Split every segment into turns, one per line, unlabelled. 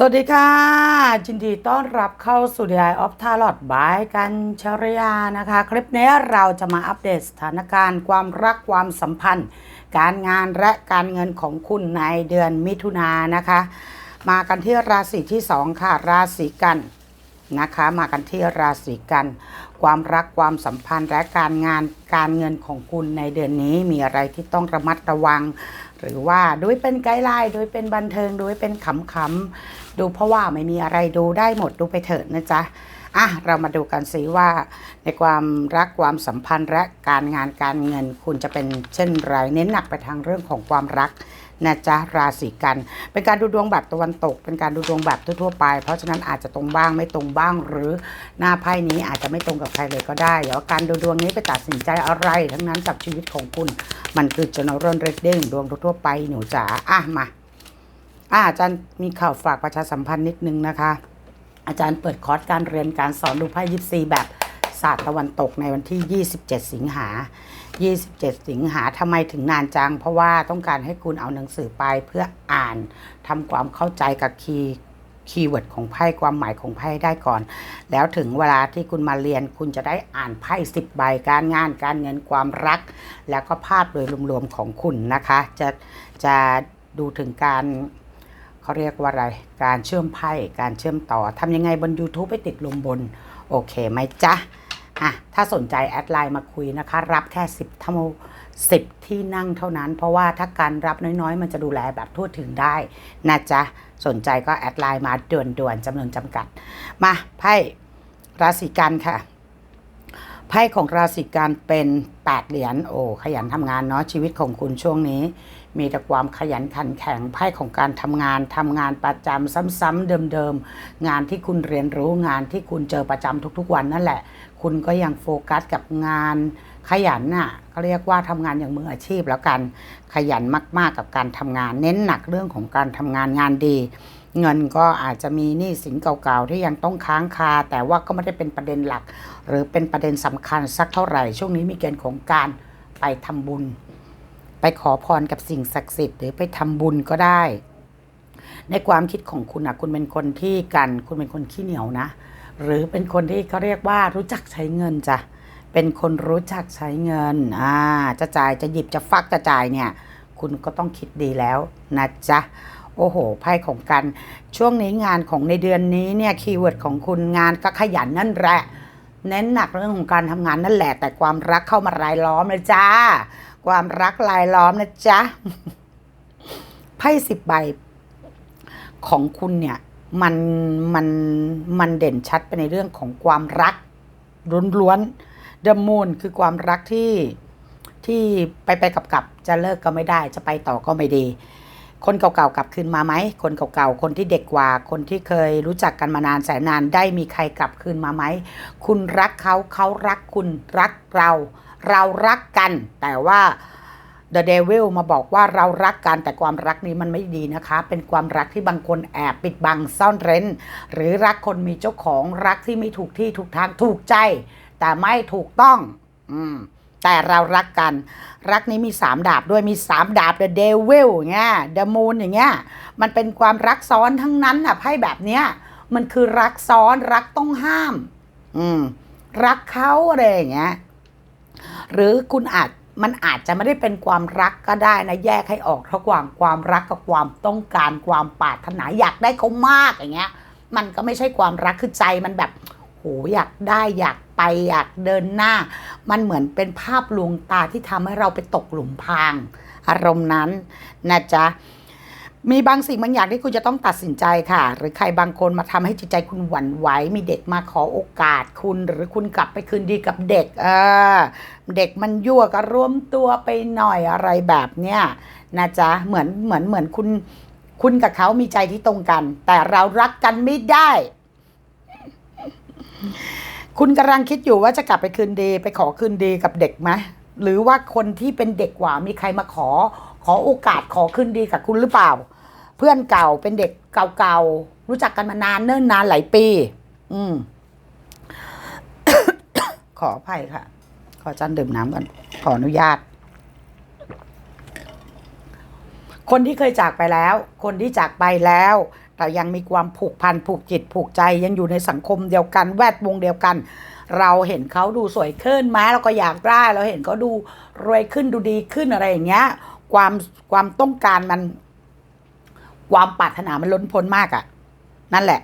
สวัสดีค่ะยินดีต้อนรับเข้าสู่ The Eye of Tarot บายกันชรยานะคะ คลิปนี้เราจะมาอัปเดตสถานการณ์ความรักความสัมพันธ์ การงานและการเงินของคุณในเดือนมิถุนายนนะคะ มากันที่ราศีที่ 2 ค่ะ ราศีกันนะคะ มากันที่ราศีกัน ความรักความสัมพันธ์และการงานการเงินของคุณในเดือนนี้มีอะไรที่ต้องระมัดระวังหรือว่าดูเป็นไกด์ไลน์ดูเป็นบันเทิงดูเป็นขำๆ ดูเพราะว่าไม่มีอะไรดูได้หมดดูไปเถิดนะจ๊ะอะเรามาดูกันสิว่า ในความรักความสัมพันธ์และการงานการเงิน คุณจะเป็นเช่นไรเน้นหนักไปทางเรื่องของความรักนะจ๊ะราศีกัน เป็นการดูดวงแบบตะวันตก เป็นการดูดวงแบบทั่วๆไป เพราะฉะนั้นอาจจะตรงบ้างไม่ตรงบ้าง หรือหน้าไพ่นี้อาจจะไม่ตรงกับใครเลยก็ได้เดี๋ยวการดูดวงนี้ไปตัดสินใจอะไร ทั้งนั้นกับชีวิตของคุณ มันคือ general reading ดวงทั่วไปหนูจ๋าอะมา อาจารย์มีข่าวฝากประชาสัมพันธ์นิดนึงนะคะ อาจารย์เปิดคอร์สการเรียนการสอนดูไพ่ยิปซีแบบศาสตร์ตะวันตกในวันที่ 27 สิงหา 27 สิงหาทำไมถึงนานจัง เพราะว่าต้องการให้คุณเอาหนังสือไปเพื่ออ่านทำความเข้าใจกับคีย์คีย์เวิร์ดของไพ่ความหมายของไพ่ได้ก่อน แล้วถึงเวลาที่คุณมาเรียนคุณจะได้อ่านไพ่สิบใบการงานการเงินความรัก แล้วก็ภาพโดยรวมๆของคุณนะคะ จะจะดูถึงการ เขาเรียกว่าอะไร การเชื่อมไพ่การเชื่อมต่อทำยังไงบน YouTube ไปติดลมบน โอเคไหมจ๊ะอะถ้าสนใจแอดไลน์มาคุยนะคะ รับแค่ 10เท่า10 ที่นั่งเท่านั้น เพราะว่าถ้าการรับน้อยๆ มันจะดูแลแบบทั่วถึงได้นะจ๊ะ สนใจก็แอดไลน์มาด่วนๆจำนวนจำกัด มาไพ่ราศีกันค่ะไพ่ของราศีกันเป็น 8 เหรียญโอ้ขยันทำงานเนาะชีวิตของคุณช่วงนี้ มีแต่ความขยันขันแข็งไพ่ของการทำงานทำงานประจำซ้ำๆเดิมๆ งานที่คุณเรียนรู้งานที่คุณเจอประจำทุกๆ วันนั่นแหละ คุณก็ยังโฟกัสกับงานขยันน่ะเขาเรียกว่าทำงานอย่างมืออาชีพแล้วกัน ขยันมากๆกับการทำงาน เน้นหนักเรื่องของการทำงานงานดีเงินก็อาจจะมีหนี้สินเก่าๆที่ยังต้องค้างคา แต่ว่าก็ไม่ได้เป็นประเด็นหลัก หรือเป็นประเด็นสำคัญสักเท่าไหร่ ช่วงนี้มีเกณฑ์ของการไปทำบุญ ไปขอพรกับสิ่งศักดิ์สิทธิ์หรือไปทำบุญก็ได้ ในความคิดของคุณนะคุณเป็นคนที่กัน คุณเป็นคนขี้เหนียวนะ หรือเป็นคนที่เขาเรียกว่ารู้จักใช้เงินจ้ะเป็นคนรู้จักใช้เงินอ่าจะจ่ายจะหยิบจะฟักจะจ่ายเนี่ย คุณก็ต้องคิดดีแล้วนะจ๊ะโอ้โห ไพ่ของกัน ช่วงนี้งานของในเดือนนี้เนี่ย คีย์เวิร์ดของคุณงานก็ขยันนั่นแหละ เน้นหนักเรื่องของการทำงานนั่นแหละ แต่ความรักเข้ามา รายล้อมเลยจ้าความรักรายล้อมนะจ๊ะไพ่สิบใบของคุณเนี่ยมันมันมันเด่นชัดไปในเรื่องของความรักล้วนๆเดมูนคือความรักที่ที่ไปไปกับกับจะเลิกก็ไม่ได้จะไปต่อก็ไม่ดี คนเก่าๆกลับคืนมาไหมคนเก่าๆคนที่เด็กกว่าคนที่เคยรู้จักกันมานานแสนนานได้มีใครกลับคืนมาไหมคุณรักเขาเขารักคุณรักเรา เรารักกัน แต่ว่า The Devil มาบอกว่าเรารักกัน แต่ความรักนี้มันไม่ดีนะคะ เป็นความรักที่บางคนแอบปิดบังซ่อนเร้น หรือรักคนมีเจ้าของรักที่ไม่ถูกที่ถูกทางถูกใจ แต่ไม่ถูกต้อง อืมแต่เรารักกัน รักนี้มีสามดาบด้วยมีสามดาบ The Devil อย่างเงี้ย The Moon อย่างเงี้ยมันเป็นความรักซ้อนทั้งนั้นอะไพ่แบบเนี้ยมันคือรักซ้อนรักต้องห้าม อืม รักเขาอะไรอย่างเงี้ย หรือคุณอาจมันอาจจะไม่ได้เป็นความรักก็ได้นะแยกให้ออกระหว่างความรักกับความต้องการความปรารถนาอยากได้เขามากอย่างเงี้ย มันก็ไม่ใช่ความรักคือใจมันแบบโหอยากได้อยากไปอยากเดินหน้า มันเหมือนเป็นภาพลวงตาที่ทำให้เราไปตกหลุมพราง อารมณ์นั้นนะจ๊ะ มีบางสิ่งบางอย่างที่คุณจะต้องตัดสินใจค่ะ หรือใครบางคนมาทำให้จิตใจคุณหวั่นไหว มีเด็กมาขอโอกาสคุณ หรือคุณกลับไปคืนดีกับเด็ก เออ เด็กมันยั่วก็ร่วมตัวไปหน่อยอะไรแบบเนี้ยนะจ๊ะ เหมือนเหมือนเหมือนคุณ คุณกับเขามีใจที่ตรงกัน แต่เรารักกันไม่ได้ คุณกำลังคิดอยู่ว่าจะกลับไปคืนดี ไปขอคืนดีกับเด็กไหมหรือว่าคนที่เป็นเด็กกว่ามีใครมาขอ อโอกาสขอคืนดีกับคุณหรือเปล่า เพื่อนเก่าเป็นเด็กเก่าๆ รู้จักกันมานานเนิ่นนานหลายปี อืม ขออภัยค่ะ ขอจันดื่มน้ำก่อน ขออนุญาต คนที่เคยจากไปแล้ว คนที่จากไปแล้ว แต่ยังมีความผูกพันผูกจิตผูกใจยังอยู่ในสังคมเดียวกัน แวดวงเดียวกันเราเห็นเขาดูสวยขึ้นไหมเราก็อยากได้ เราเห็นเขาดูรวยขึ้นดูดีขึ้นอะไรอย่างเงี้ย ความความต้องการมัน ความปรารถนามันล้นพ้นมากอะ่ะ นั่นแหละ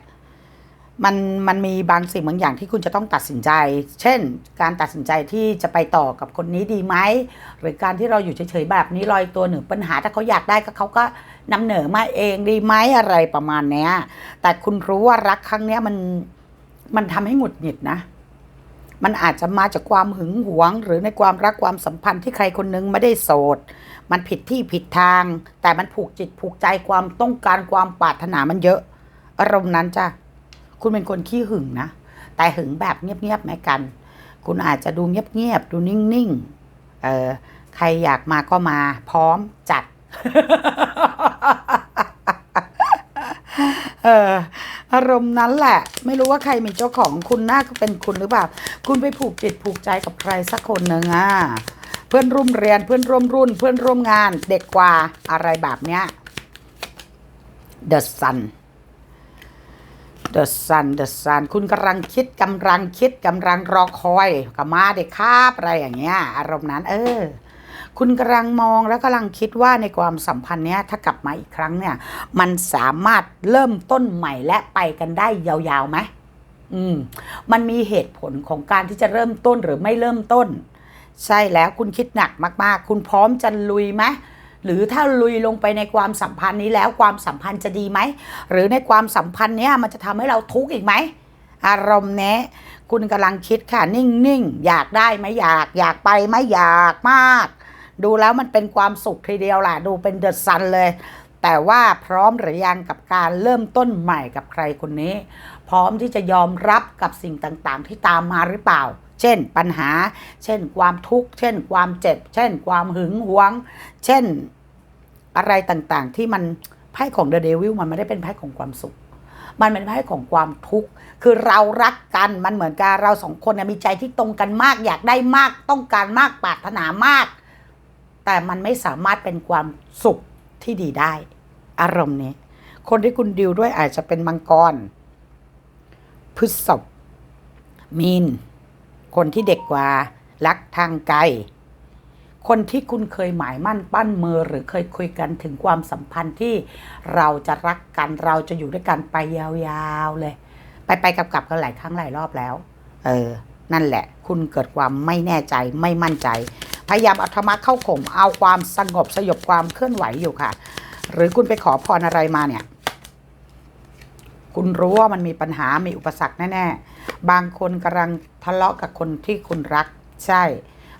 มันมันมีบางสิ่งบางอย่างที่คุณจะต้องตัดสินใจ เช่น การตัดสินใจที่จะไปต่อกับคนนี้ดีไหมหรือการที่เราอยู่เฉยๆแบบนี้ลอยตัวเหนือปัญหาถ้าเขาอยากได้ก็เขาก็นำเหนอมาเองดีไหมอะไรประมาณเนี้ย แต่คุณรู้ว่ารักครั้งเนี้ยมันมันทำให้หงุดหงิดนะ มันอาจจะมาจากความหึงหวง หรือในความรักความสัมพันธ์ที่ใครคนนึงไม่ได้โสด มันผิดที่ผิดทาง แต่มันผูกจิตผูกใจความต้องการความปรารถนามันเยอะ อารมณ์นั้นจ้ะคุณเป็นคนขี้หึงนะ แต่หึงแบบเงียบๆแม้กัน คุณอาจจะดูเงียบๆดูนิ่งๆเออใครอยากมาก็มา พร้อมจัด เออ อารมณ์นั้นแหละ ไม่รู้ว่าใครมีเจ้าของคุณน่าก็เป็นคุณหรือเปล่า คุณไปผูกจิตผูกใจกับใครสักคนหนึ่งอะเพื่อนร่วมเรียนเพื่อนร่วมรุ่น เพื่อนร่วมงานเด็กกว่าอะไรแบบเนี้ย The Sun The Sun The Sun คุณกำลังคิดกำลังคิดกำลังรอคอยกับมาเด็กครับอะไรอย่างเงี้ย อารมณ์นั้น เออ คุณกำลังมองแล้วกำลังคิดว่าในความสัมพันธ์เนี้ยถ้ากลับมาอีกครั้งเนี่ย มันสามารถเริ่มต้นใหม่และไปกันได้ยาวๆไหมอืม มันมีเหตุผลของการที่จะเริ่มต้นหรือไม่เริ่มต้น ใช่แล้วคุณคิดหนักมากๆ คุณพร้อมจะลุยไหมหรือถ้าลุยลงไปในความสัมพันธ์นี้แล้วความสัมพันธ์จะดีไหม หรือในความสัมพันธ์เนี้ยมันจะทำให้เราทุกข์อีกไหม อารมณ์เนี้ยคุณกำลังคิดค่ะ นิ่งๆ อยากได้ไหมอยาก อยากไปไหมอยากมาก ดูแล้วมันเป็นความสุขทีเดียวแหละดูเป็นเดอะซันเลย แต่ว่าพร้อมหรือยังกับการเริ่มต้นใหม่กับใครคนนี้ พร้อมที่จะยอมรับกับสิ่งต่างๆ ที่ตามมาหรือเปล่า เช่น ปัญหา เช่น ความทุกข์ เช่น ความเจ็บ เช่น ความหึงหวง เช่นอะไรต่างๆ ที่มันไพ่ของเดอะเดวิลมันไม่ได้เป็นไพ่ของความสุขมันเป็นไพ่ของความทุกข์ คือเรารักกัน มันเหมือนกับเราสองคนมีใจที่ตรงกันมาก อยากได้มาก ต้องการมาก ปรารถนามาก แต่มันไม่สามารถเป็นความสุขที่ดีได้ อารมณ์นี้ คนที่คุณดิวด้วยอาจจะเป็นมังกรพฤษภมีน คนที่เด็กกว่า รักทางไกล คนที่คุณเคยหมายมั่นปั้นมือหรือเคยคุยกันถึงความสัมพันธ์ที่เราจะรักกันเราจะอยู่ด้วยกันไปยาวๆเลย ไปไปๆกลับกันหลายครั้งหลายรอบแล้ว เออ นั่นแหละ คุณเกิดความไม่แน่ใจไม่มั่นใจ พยายามเอาธรรมะเข้าข่มเอาความสงบสยบความเคลื่อนไหวอยู่ค่ะ หรือคุณไปขอพรอะไรมาเนี่ย คุณรู้ว่ามันมีปัญหามีอุปสรรคแน่ๆ บางคนกำลังทะเลาะกับคนที่คุณรัก ใช่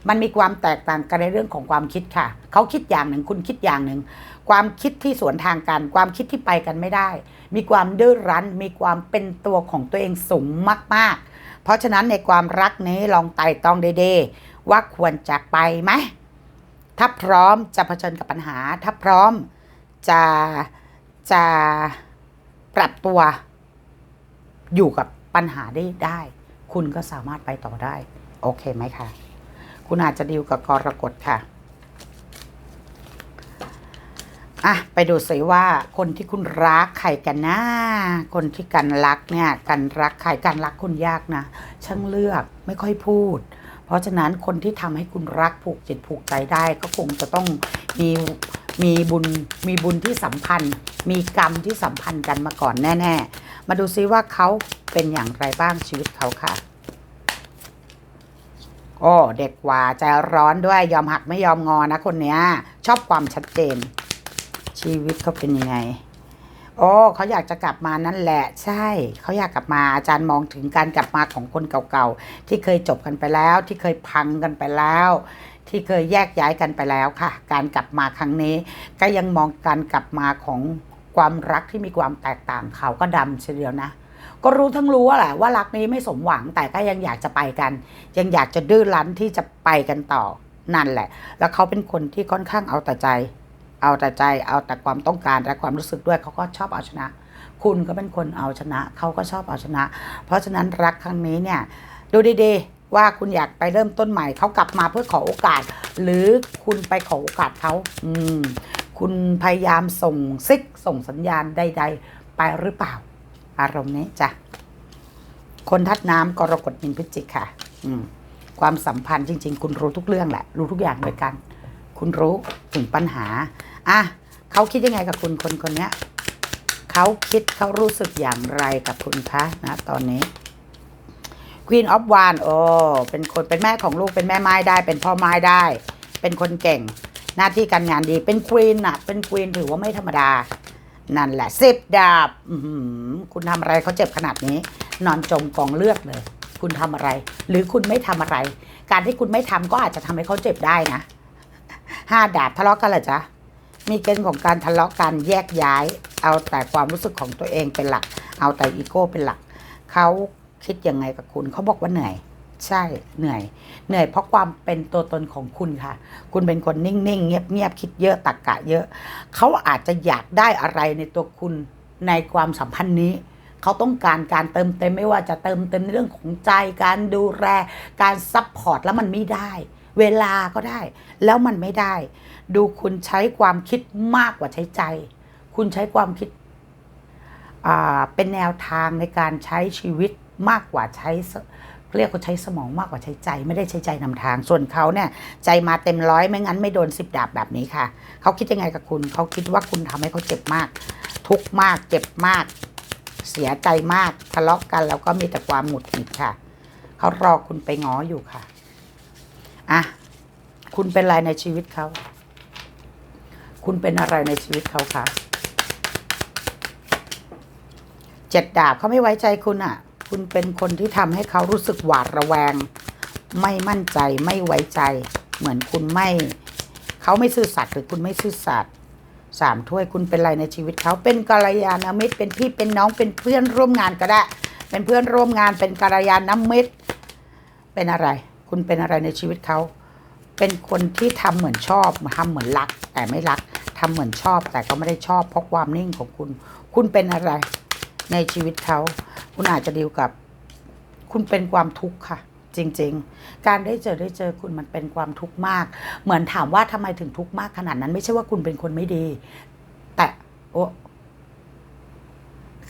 มันมีความแตกต่างกันในเรื่องของความคิดค่ะ เขาคิดอย่างหนึ่งคุณคิดอย่างหนึ่งความคิดที่สวนทางกัน ความคิดที่ไปกันไม่ได้ มีความดื้อรั้น มีความเป็นตัวของตัวเองสูงมาก ๆ เพราะฉะนั้นในความรักนี้ลองไต่ตองเดๆ ว่าควรจะไปไหมถ้าพร้อมจะเผชิญกับปัญหา ถ้าพร้อมจะจะปรับตัว อยู่กับปัญหาได้ได้ คุณก็สามารถไปต่อได้ โอเคไหมคะ คุณอาจจะดีลกับกรกฎค่ะอะไปดูสิว่าคนที่คุณรักใครกันนะ คนที่กันรักเนี่ยกันรักใครกันรักคุณยากนะช่างเลือกไม่ค่อยพูด ราะฉะนั้นคนที่ทำให้คุณรักผูกจิตผูกใจได้ก็คงจะต้องมีมีบุญมีบุญที่สัมพันธ์ มีกรรมที่สัมพันธ์กันมาก่อนแน่ ๆ มาดูซิว่าเขาเป็นอย่างไรบ้างชีวิตเขาค่ะ โอ้เด็กกว่าใจร้อนด้วยยอมหักไม่ยอมงอนะคนเนี้ย ชอบความชัดเจน ชีวิตเขาเป็นยังไง โอ้เขาอยากจะกลับมานั่นแหละ ใช่เขาอยากกลับมาอาจารย์มองถึงการกลับมาของคนเก่าๆ ที่เคยจบกันไปแล้ว ที่เคยพังกันไปแล้ว ที่เคยแยกย้ายกันไปแล้วค่ะ การกลับมาครั้งนี้ ก็ยังมองการกลับมาของความรักที่มีความแตกต่างเขาก็ดำเฉียวนะ ก็รู้ทั้งรู้แหละว่ารักนี้ไม่สมหวังแต่ก็ยังอยากจะไปกัน ยังอยากจะดื้อรั้นที่จะไปกันต่อนั่นแหละ แล้วเขาเป็นคนที่ค่อนข้างเอาแต่ใจ เอาแต่ใจเอาแต่ความต้องการและความรู้สึกด้วยเขาก็ชอบเอาชนะ คุณก็เป็นคนเอาชนะเขาก็ชอบเอาชนะ เพราะฉะนั้นรักครั้งนี้เนี่ยดูดีๆว่าคุณอยากไปเริ่มต้นใหม่เขากลับมาเพื่อขอโอกาส หรือคุณไปขอโอกาสเขาอืมคุณพยายามส่งซิกส่งสัญญาณใดๆ ไปหรือเปล่า อารมณ์นี้จ้ะคนทัดน้ำกรกฎมินพิจิกค่ะ อืมความสัมพันธ์จริง ๆ คุณรู้ทุกเรื่องแหละ รู้ทุกอย่างด้วยกัน คุณรู้ถึงปัญหาอะเขาคิดยังไงกับคุณคนคนนี้เขาคิดเขารู้สึกอย่างไรกับคุณคะนะตอนนี้ Queen of w a n d โอ้เป็นคนเป็นแม่ของลูกเป็นแม่ไม้ได้ เป็นพ่อไม้ได้ เป็นคนเก่ง หน้าที่การงานดีเป็นควีนอะเป็นควีนถือว่าไม่ธรรมดา นั่นแหละสิบดาบคุณทำอะไรเขาเจ็บขนาดนี้ นอนจมกองเลือดเลย คุณทำอะไร หรือคุณไม่ทำอะไร การที่คุณไม่ทำก็อาจจะทำให้เขาเจ็บได้นะ ห้าดาบทะเลาะกันเหรอจ๊ะมีเกณฑ์ของการทะเลาะกันแยกย้าย เอาแต่ความรู้สึกของตัวเองเป็นหลัก เอาแต่อีโก้เป็นหลัก เขาคิดยังไงกับคุณเขาบอกว่าเหนื่อยใช่เหนื่อย เหนื่อยเพราะความเป็นตัวตนของคุณค่ะ คุณเป็นคนนิ่งๆ เงียบๆ คิดเยอะตักกะเยอะ เขาอาจจะอยากได้อะไรในตัวคุณในความสัมพันธ์นี้ เขาต้องการการเติมเต็มไม่ว่าจะเติมเต็มในเรื่องของใจ การดูแล การซัพพอร์ตแล้วมันไม่ได้ เวลาก็ได้ แล้วมันไม่ได้ ดูคุณใช้ความคิดมากกว่าใช้ใจ คุณใช้ความคิดเป็นแนวทางในการใช้ชีวิตมากกว่าใช้เรียกว่าใช้สมองมากกว่าใช้ใจ ไม่ได้ใช้ใจนำทาง ส่วนเขาเนี่ยใจมาเต็มร้อยไม่งั้นไม่โดนสิบดาบแบบนี้ค่ะ เขาคิดยังไงกับคุณ เขาคิดว่าคุณทำให้เขาเจ็บมาก ทุกมาก เจ็บมาก เสียใจมากทะเลาะกันแล้วก็มีแต่ความหงุดหงิดค่ะ เขารอคุณไปง้ออยู่ค่ะ อะคุณเป็นอะไรในชีวิตเขา คุณเป็นอะไรในชีวิตเขาคะเจ็ดดาบเขาไม่ไว้ใจคุณอะ คุณเป็นคนที่ทำให้เขารู้สึกหวาดระแวง ไม่มั่นใจไม่ไว้ใจ เหมือนคุณไม่ เขาไม่ซื่อสัตย์หรือคุณไม่ซื่อสัตย์สามถ้วยคุณเป็นอะไรในชีวิตเขาเป็นกัลยาณมิตรเป็นพี่เป็นน้องเป็นเพื่อนร่วมงานก็ได้ เป็นเพื่อนร่วมงานเป็นกัลยาณมิตรเป็นอะไร คุณเป็นอะไรในชีวิตเขา เป็นคนที่ทำเหมือนชอบทำเหมือนรัก แต่ไม่รักทำเหมือนชอบ แต่ก็ไม่ได้ชอบเพราะความนิ่งของคุณ คุณเป็นอะไรในชีวิตเขา คุณอาจจะดีลกับ คุณเป็นความทุกข์ค่ะ จริง ๆ การได้เจอได้เจอคุณมันเป็นความทุกข์มาก เหมือนถามว่าทำไมถึงทุกข์มากขนาดนั้น ไม่ใช่ว่าคุณเป็นคนไม่ดี แต่โอ้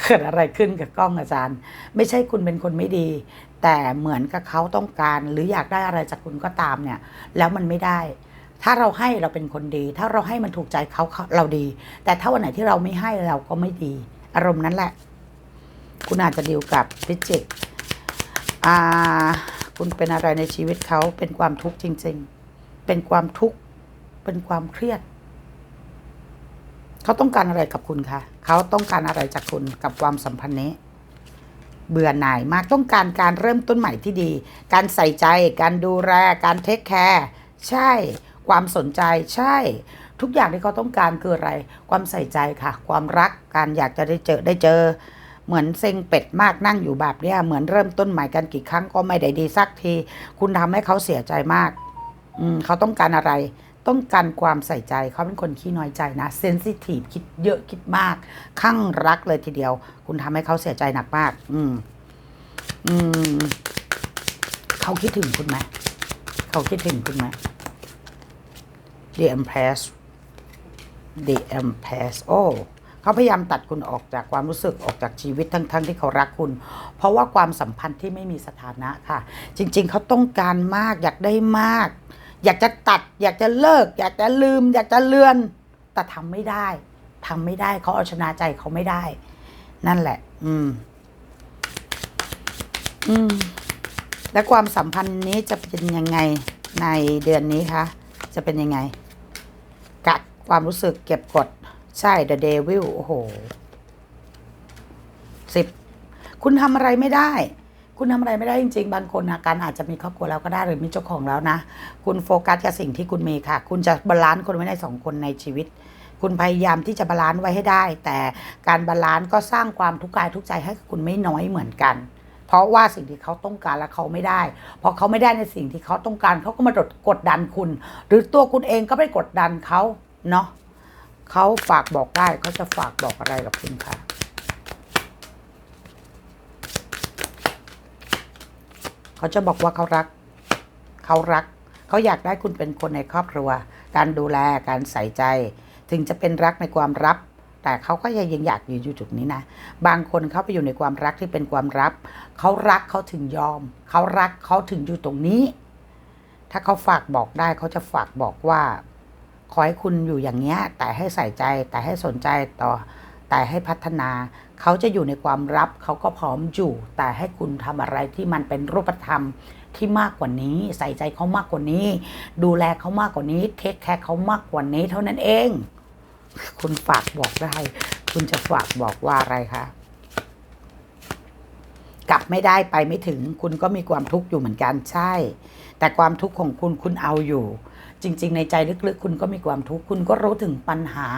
เกิดอะไรขึ้นกับกล้องอาจารย์ ไม่ใช่คุณเป็นคนไม่ดี แต่เหมือนกับเขาต้องการหรืออยากได้อะไรจากคุณก็ตามเนี่ย แล้วมันไม่ได้ ถ้าเราให้เราเป็นคนดี ถ้าเราให้มันถูกใจเขาเราดี แต่ถ้าวันไหนที่เราไม่ให้เราก็ไม่ดี อารมณ์นั้นแหละ คุณอาจจะดีลกับพิจิกอ่าคุณเป็นอะไรในชีวิตเขาเป็นความทุกข์จริง ๆ เป็นความทุกข์เป็นความเครียดเขาต้องการอะไรกับคุณคะเขาต้องการอะไรจากคุณกับความสัมพันธ์นี้ เบื่อหน่ายมากต้องการการเริ่มต้นใหม่ที่ดี การใส่ใจ การดูแล การเทคแคร์ใช่ ความสนใจใช่ ทุกอย่างที่เขาต้องการคืออะไร ความใส่ใจค่ะ ความรักการอยากจะได้เจอได้เจอ เหมือนเซ็งเป็ดมากนั่งอยู่แบบเนี้ยเหมือนเริ่มต้นใหม่กันกี่ครั้งก็ไม่ได้ดีสักที คุณทำให้เขาเสียใจมาก อืมเขาต้องการอะไร ต้องการความใส่ใจเขาเป็นคนขี้น้อยใจนะเซนซิทีฟคิดเยอะคิดมากข้างรักเลยทีเดียว คุณทำให้เขาเสียใจหนักมาก อืม อืม เขาคิดถึงคุณไหมเขาคิดถึงคุณไหม The Empress The Empress โอ้เขาพยายามตัดคุณออกจากความรู้สึกออกจากชีวิตทั้งๆทที่เขารักคุณ เพราะว่าความสัมพันธ์ที่ไม่มีสถานะค่ะ จริง ๆ เขาต้องการมากอยากได้มาก อยากจะตัด อยากจะเลิก อยากจะลืม อยากจะเลือน แต่ทำไม่ได้ทำไม่ได้เขาเอาชนะใจเขาไม่ได้ นั่นแหละ อืม อืม และความสัมพันธ์นี้จะเป็นยังไงในเดือนนี้คะจะเป็นยังไง กักความรู้สึกเก็บกด ใช่ The Devil โอ้โหสิบคุณทำอะไรไม่ได้ คุณทำอะไรไม่ได้จริงๆ บางคนอาการอาจจะมีครอบครัวแล้วก็ได้หรือมีเจ้าของแล้วนะ คุณโฟกัสกับสิ่งที่คุณมีค่ะ คุณจะบาลานซ์คนไว้ในสองคนในชีวิต คุณพยายามที่จะบาลานซ์ไว้ให้ได้ แต่การบาลานซ์ก็สร้างความทุกข์กายทุกใจให้คุณไม่น้อยเหมือนกัน เพราะว่าสิ่งที่เขาต้องการและเขาไม่ได้พอเขาไม่ได้ในสิ่งที่เขาต้องการเขาก็มากดกดดันคุณ หรือตัวคุณเองก็ไปกดดันเขาเนาะเขาฝากบอกได้เขาจะฝากบอกอะไรกับคุณค่ะ เขาจะบอกว่าเขารัก เขารัก เขาอยากได้คุณเป็นคนในครอบครัว การดูแลการใส่ใจ ถึงจะเป็นรักในความรับ แต่เขาก็ยังอยากอยู่อยู่จุดนี้นะ บางคนเขาไปอยู่ในความรักที่เป็นความรับ เขารักเขาถึงยอม เขารักเขาถึงอยู่ตรงนี้ ถ้าเขาฝากบอกได้เขาจะฝากบอกว่าขอให้คุณอยู่อย่างเงี้ยแต่ให้ใส่ใจแต่ให้สนใจต่อแต่ให้พัฒนา เขาจะอยู่ในความรับเขาก็พร้อมอยู่ แต่ให้คุณทำอะไรที่มันเป็นรูปธรรมที่มากกว่านี้ใส่ใจเขามากกว่านี้ ดูแลเขามากกว่านี้ เทคแคร์เขามากกว่านี้ เท่านั้นเอง คุณฝากบอกได้ คุณจะฝากบอกว่าอะไรคะกลับไม่ได้ไปไม่ถึง คุณก็มีความทุกข์อยู่เหมือนกันใช่ แต่ความทุกข์ของคุณคุณเอาอยู่ จริง ๆ ในใจลึกๆ คุณก็มีความทุกข์คุณก็รู้ถึงปัญหา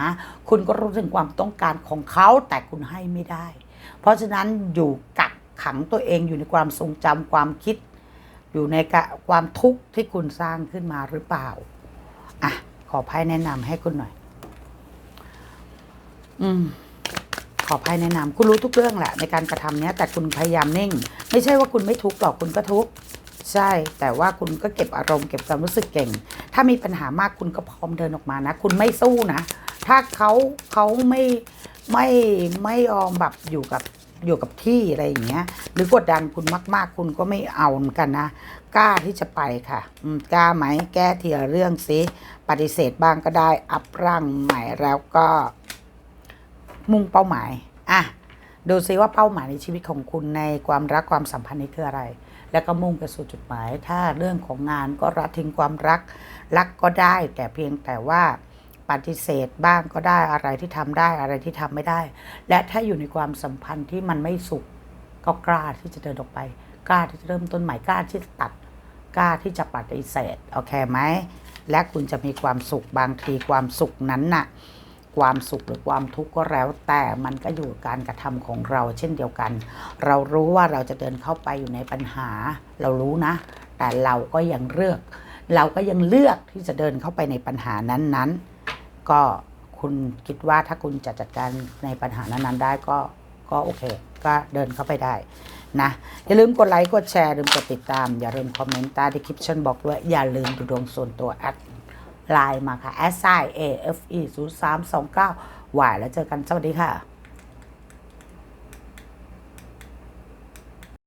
คุณก็รู้ถึงความต้องการของเขาแต่คุณให้ไม่ได้ เพราะฉะนั้นอยู่กักขังตัวเองอยู่ในความทรงจำความคิด อยู่ในความทุกข์ที่คุณสร้างขึ้นมาหรือเปล่าอะขอไพ่แนะนำให้คุณหน่อย อืมขอไพ่แนะนำคุณรู้ทุกเรื่องแหละในการกระทำเนี้ย แต่คุณพยายามนิ่ง ไม่ใช่ว่าคุณไม่ทุกข์หรอกคุณก็ทุกข์ ใช่ แต่ว่าคุณก็เก็บอารมณ์เก็บความรู้สึกเก่ง ถ้ามีปัญหามากคุณก็พร้อมเดินออกมานะ คุณไม่สู้นะ ถ้าเขาเขาไม่ไม่ไม่ยอมแบบอยู่กับอยู่กับที่อะไรอย่างเงี้ย หรือกดดันคุณมาก ๆ คุณก็ไม่เอาเหมือนกันนะ กล้าที่จะไปค่ะกล้าไหมแก้ทีละเรื่องสิปฏิเสธบ้างก็ได้ อัพร่างใหม่แล้วก็ มุ่งเป้าหมาย อะ ดูซิว่าเป้าหมายในชีวิตของคุณในความรักความสัมพันธ์นี้คืออะไร แล้วก็มุ่งไปสู่จุดหมาย ถ้าเรื่องของงานก็รักทิ้งความรัก รักก็ได้ แต่เพียงแต่ว่าปฏิเสธบ้างก็ได้อะไรที่ทำได้อะไรที่ทำไม่ได้ และถ้าอยู่ในความสัมพันธ์ที่มันไม่สุข ก็กล้าที่จะเดินออกไป กล้าที่จะเริ่มต้นใหม่กล้าที่จะตัด กล้าที่จะปฏิเสธโอเคไหมและคุณจะมีความสุขบางทีความสุขนั้นน่ะ ความสุขหรือความทุกข์ก็แล้ว แต่มันก็อยู่การกระทำของเราเช่นเดียวกัน เรารู้ว่าเราจะเดินเข้าไปอยู่ในปัญหา เรารู้นะ แต่เราก็ยังเลือก เราก็ยังเลือกที่จะเดินเข้าไปในปัญหานั้นๆ ก็คุณคิดว่าถ้าคุณจะจัดการในปัญหานั้นๆ ได้ก็ก็โอเค ก็เดินเข้าไปได้นะอย่าลืมกดไลค์กดแชร์ลืมกดติดตาม อย่าลืมคอมเมนต์ใต้ดีคริปชั่นบอกด้วยอย่าลืมดูดวงส่วนตัวแอด ไลน์มาค่ะ s i a f e 0 3 2 9หวายแล้วเจอกัน สวัสดีค่ะ